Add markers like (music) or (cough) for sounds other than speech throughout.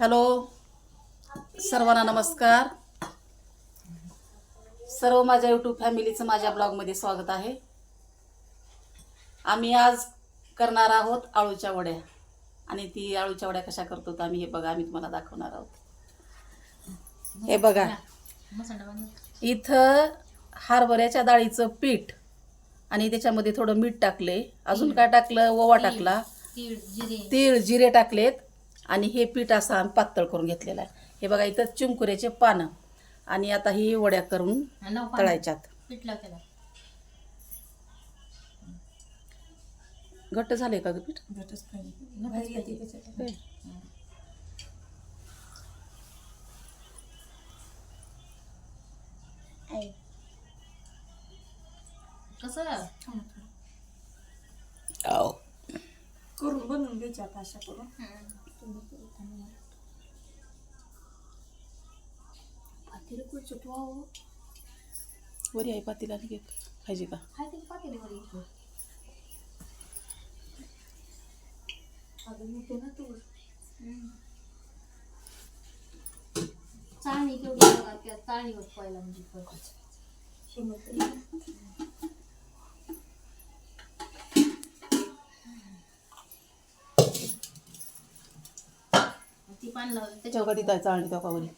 Hello. सर्वांना नमस्कार. सर्व माझ्या यूट्यूब फॅमिलीचं माझ्या ब्लॉगमध्ये स्वागत आहे. आम्ही आज करणार आहोत आळूच्या वड्या. आणि ती आळूच्या वड्या कशा करतो तर आम्ही हे बघा आम्ही तुम्हाला दाखवणार आहोत. हे बघा. इथं हरभऱ्याच्या डाळीचं पीठ आणि त्याच्यामध्ये थोडं मीठ टाकले. अजून काय टाकलं? ओवा टाकला. तीळ जिरे टाकलेत. आणि हे पीठ असं आम्ही पातळ करून घेतलेलं आहे. हे बघा इथं चिंकुऱ्याचे पानं. आणि आता ही वड्या करून तळायच्यात. पिठलं केलं. घट्ट झाले का पीठ? करून बनवून घ्यायच्या आता अशा करून. वरी आहे पातीला आणि घे. खायची का हाय ते पातेली वर इथं. अगं मी ते ना तू चाळणी केवढी बघा त्या चाळणीवर पहिला म्हणजे पान लावलं त्याच्या त्याच्यावर कधी जायचं आणि तेव्हा वरी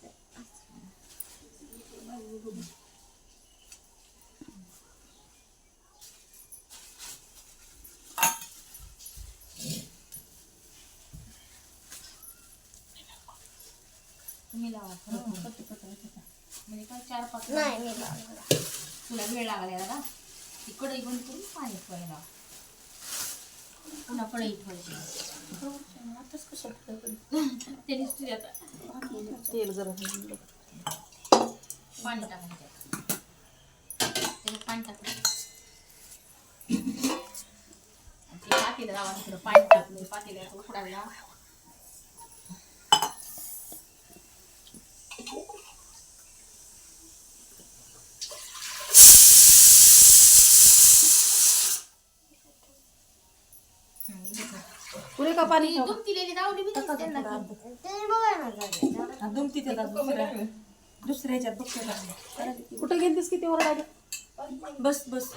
तुम्ही लावा. म्हणजे काय चार पाच नाही मी तुला वेळ लागला दादा ती कढई बंद करून पाणी ठेवायला पुन्हा कढई ठेवायची आताच कशा तेल जरा पाणी टाकायचं पाणी टाकलं. ते पाणी टाकलं पातेल्या उकडायला. का पाणी ती दूध दिलेली दावली बी दिसते त्यांना की. दुमती ते दुसऱ्या दुसऱ्या ह्याच्यात बघते कुठे गेलतीस किती ओरडायला बस बस.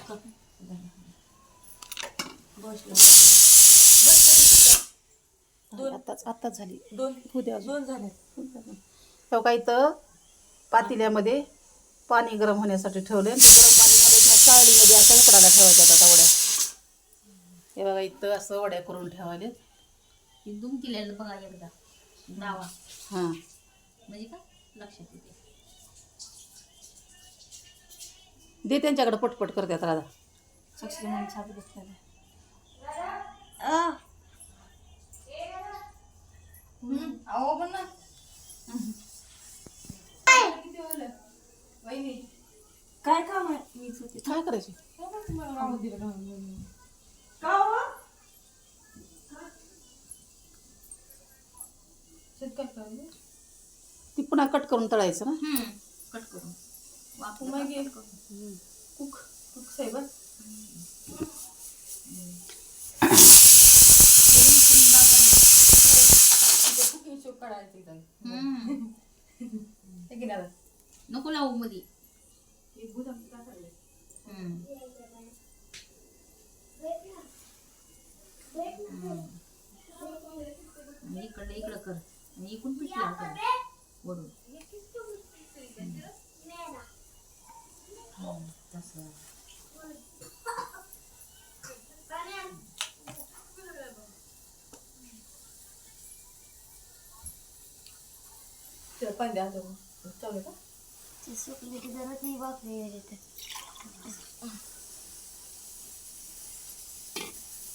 आत्ताच आत्ताच झाली. दोन. अजून. दोन झाले तेव्हा का इथं पातेल्यामध्ये पाणी गरम होण्यासाठी ठेवले आणि ते गरम पाणी झालं की चाळणीमध्ये असं उकडायला ठेवायच्यात आता वड्या हे बघा इथं असं वड्या करून ठेवायले ती दूध दिलेलं बघा एकदा. लावा हां. म्हणजे का? लक्षात येते. दे त्यांच्याकडे पटपट करतात राधा साक्षी म्हणून अहो पण ना. काय काम आहे? मीच होते काय करायची ती पुन्हा कट करून तळायचं ना? हम्म कट करून. वापरून कट करून. कुक कुक साहेब. हम्म. नको लावू मध्ये. हम्म. हम्म. आणि इकडलं इकडं कर. आणि इकडून पीठ लाव त्याला. वरून. हम्म, तसं. पाणी द्या चालू का?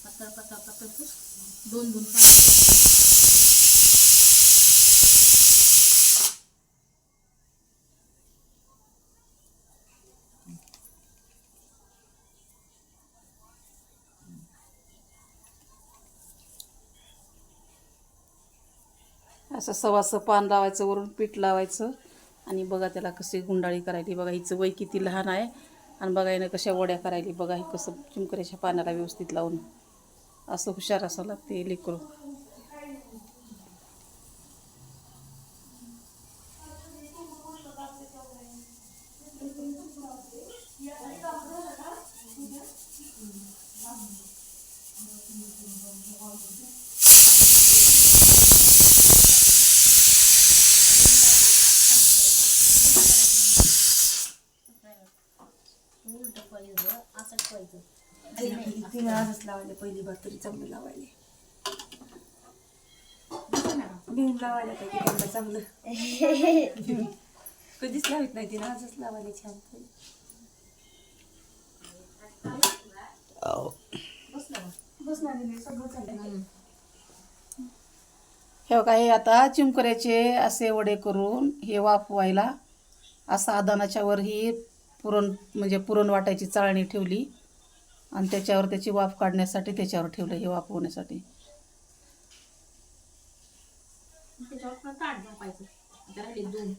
पातळ पातळ पातळ कर. दोन दोन पाणी असं सवासं पान लावायचं वरून पीठ लावायचं. आणि बघा त्याला कशी गुंडाळी करायली. बघा हिचं वय किती लहान आहे. आणि बघा हिनं कशा वड्या करायली. बघा हे कसं चुमकऱ्याच्या पानाला व्यवस्थित लावून. असं हुशार असं लागते लेकरू. तिने आजच लावायला पहिली बार तरी चांगलं लावायला. बिन लावायला पाहिजे त्यांना चांगलं. (laughs) कधीच लावित नाही तिने आजच लावायला छान हे बघा हे आता चिमकऱ्याचे असे वडे करून हे वाफवायला असं आदानाच्या वर ही पुरण म्हणजे पुरण वाटायची चाळणी ठेवली. आणि त्याच्यावर त्याची वाफ काढण्यासाठी त्याच्यावर ठेवलं हे दोन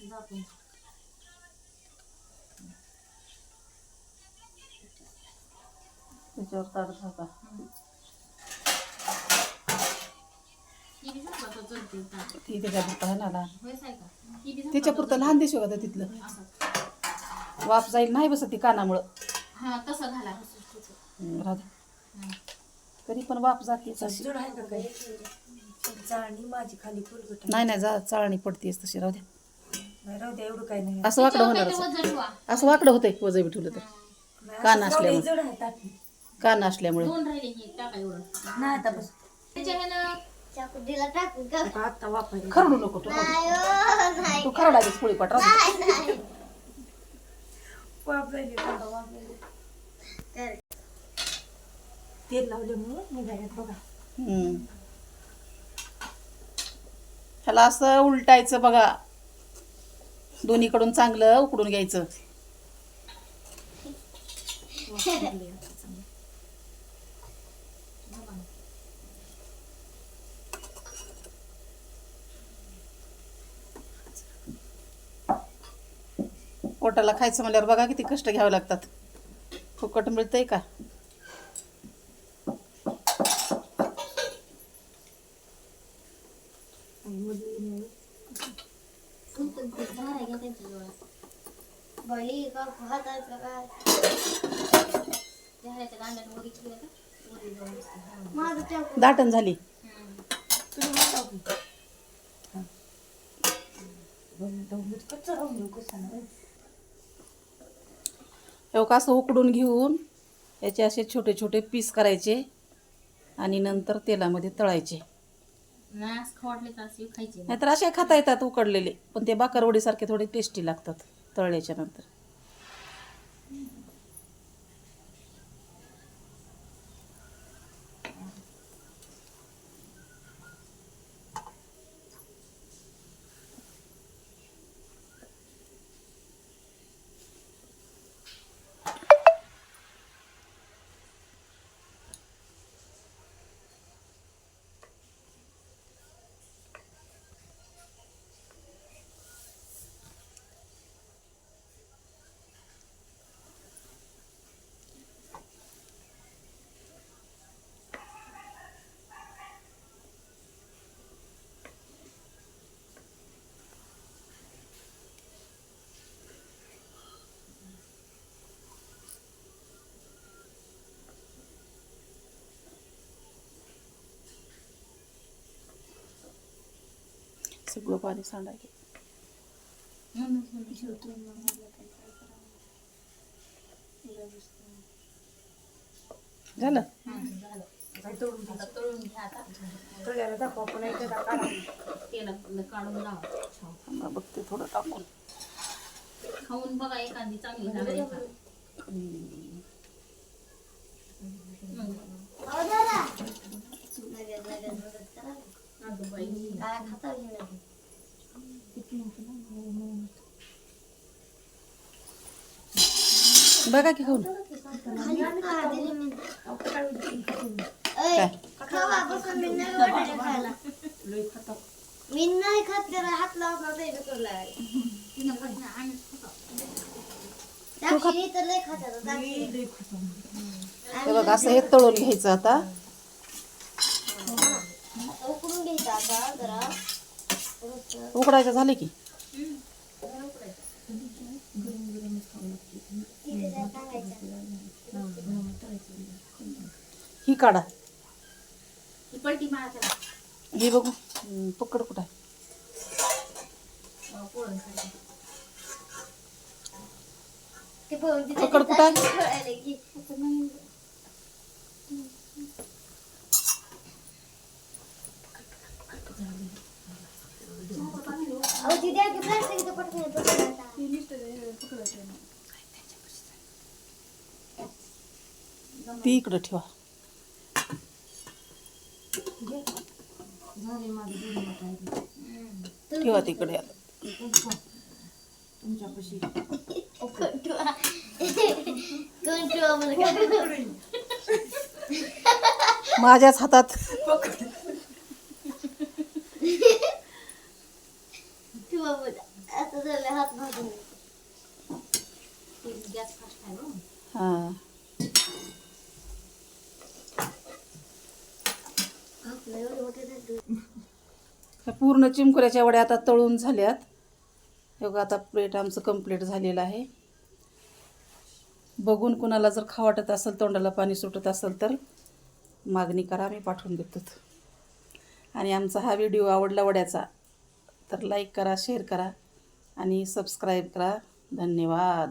झाकून. त्याच्यावर ताट झाका ती त्याच्यापुरतं आहे ना लहान. ही त्याच्यापुरतं लहान दिसू का तिथलं? वाफ जाईल नाही बसत ती कानामुळं. हा तसं घाला. तसं तसं. हम्म, राहू दे. हं. तरी पण वाफ जाते जड आहे का काही? चाळणी माझी खाली फुलगट नाही नाही जा चाळणी पडतेच तशी राहू दे नाही राहू द्या एवढं काही नाही. असं वाकडं होणार काहीतरी वजन. असं वाकडं होतंय वजन ठेवलं तर. नाही, कान असं राहू द्या, असल्यामुळे. जड आहे ताटली कान असल्यामुळे. दोन राहिले हे टाका एवढं. नाही आता बस. त्याच्या ह्यानं चाकुटीला टाकून का? आता वापरायला खरडू नको तू तू खरडालीस पोळी पाठ राहू दे. तेल लावल्यामुळं निघाल्यात बघा. ह्याला असं उलटायचं बघा. दोन्हीकडून चांगलं उकडून घ्यायचं. पोटाला खायचं म्हणल्यावर बघा किती कष्ट घ्यावे लागतात. फुकट मिळतंय का? दाटण झाली हाताचं काय ह्याच्या दांड्यानं वर इकडे का? वर जाऊन बसते. हा. माझं चाकू दाटण झाली का असं उकडून घेऊन याचे असे छोटे छोटे पीस करायचे आणि नंतर तेलामध्ये तळायचे. नाहीतर असे खाता येतात उकडलेले पण ते बाकरवडीसारखे थोडे टेस्टी लागतात तळल्याच्या नंतर सगळं पाणी सांडायचं झालं काय तळून घ्या. आता तळून घ्या आता तळल्याला दाखवा पण ऐका का काढा. सगळं काढून लावा छान. थांबा बघते थोडं टाकून खाऊन बघा एखादी चांगली झाली का. अगं बाई. काय खाता बघा की खाऊन दिली मी काय ऐ खावा बसून मी नाही खाता मी नाही खात त्याला हात हे बघा असं हे तळून घ्यायचं आता उकडून घ्यायचं आता जरा परत उकडायचं झालं की? ही काढा. ही हे बघू पकड कुठं आहे? पकड कुठं ती इकडं ठेवा. ठेवा तिकडे. तुमच्यापाशी माझ्याच हातात. हात भाजून गॅस फास्ट आहे बघ. हां. पूर्ण चिमकुऱ्याच्या वड्या आता तळून झाल्यात. हे आता प्लेट आमचं कंप्लीट झालेलं आहे. बघून कुणाला जर खा वाटत असेल तोंडाला पाणी सुटत असेल तर मागणी करा आम्ही पाठवून देतो. आणि आमचा हा व्हिडिओ आवडला वड्याचा तर लाईक करा शेअर करा आणि सबस्क्राईब करा. धन्यवाद.